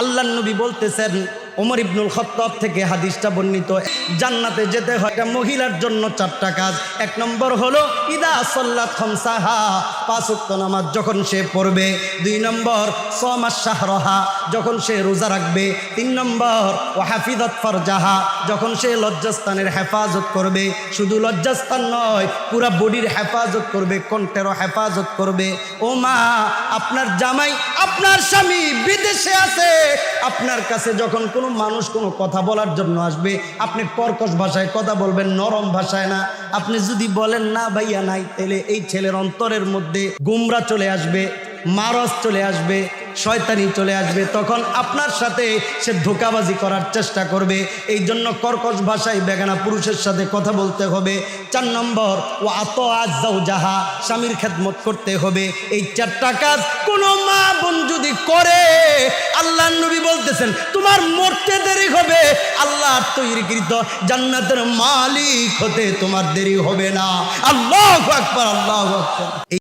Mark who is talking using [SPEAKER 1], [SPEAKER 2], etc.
[SPEAKER 1] আল্লাহ নবী বলতেছেন ওমর ইবনুল খত্তাব থেকে হাদিসটা বর্ণিত, জান্নাতে যেতে হয় একটা মহিলার জন্য চারটা কাজ। এক নম্বর হলো, ইদা সল্লাত পাঁচ ওয়াক্ত নামাজ যখন সে পড়বে। দুই নম্বর শাহরহা, যখন সে রোজা রাখবে। তিন নম্বর ও হাফিদত ফরজাহা, যখন সে লজ্জাস্থানের হেফাজত করবে। শুধু লজ্জাস্থান নয়, পুরা বডির হেফাজত করবে, কণ্ঠেরও হেফাজত করবে। ও মা, আপনার জামাই, আপনার স্বামী বিদেশে আছে। আপনার কাছে যখন কোনো মানুষ কোনো কথা বলার জন্য আসবে, আপনি কর্কশ ভাষায় কথা বলবেন, নরম ভাষায় না। আপনি যদি বলেন, না ভাইয়া, নাই, তাহলে এই ছেলের অন্তরের মধ্যে গুমরা চলে আসবে, মারস চলে আসবে, শয়তানি চলে আসবে। তখন আপনার সাথে সে ধোকাবাজি করার চেষ্টা করবে। এই জন্য কর্কশ ভাষায় বেগানা পুরুষের সাথে কথা বলতে হবে। চার নম্বর ও আত আজাউ যাহা স্বামীর খেদমত করতে হবে। এই চারটা কাজ কোনো মা বোন যদি করে বলতেছেন তোমার মরতে দেরি হবে, আল্লাহ তৈরিকৃত জান্নাতের মালিক হতে তোমার দেরি হবে না। আল্লাহ আকবর, আল্লাহ আকবার।